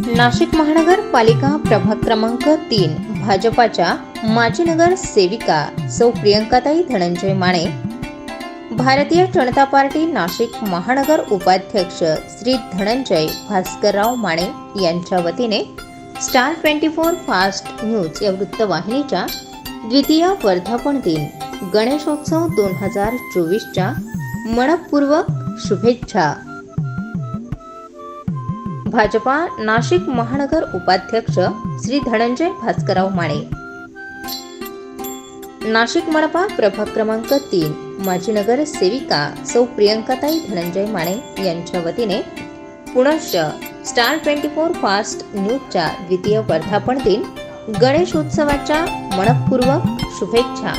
नाशिक महानगरपालिका प्रभाग क्रमांक तीन भाजपाच्या माजी नगर सेविका सौ प्रियंकाताई धनंजय माने. भारतीय जनता पार्टी नाशिक महानगर उपाध्यक्ष श्री धनंजय भास्करराव माने यांच्या वतीने star twenty four fast news या वृत्तवाहिनीच्या द्वितीय वर्धापन दिन गणेशोत्सव दोन हजार चोवीसच्या मनपूर्वक शुभेच्छा. भाजपा नाशिक महानगर उपाध्यक्ष श्री धनंजय भास्करराव माने. नाशिक मनपा प्रभाग क्रमांक तीन माजी नगर सेविका सौ प्रियंकाताई धनंजय माने यांच्या वतीने पुनश्च स्टार ट्वेंटी फोर फास्ट न्यूजच्या द्वितीय वर्धापन दिन गणेशोत्सवाच्या मनपूर्वक शुभेच्छा.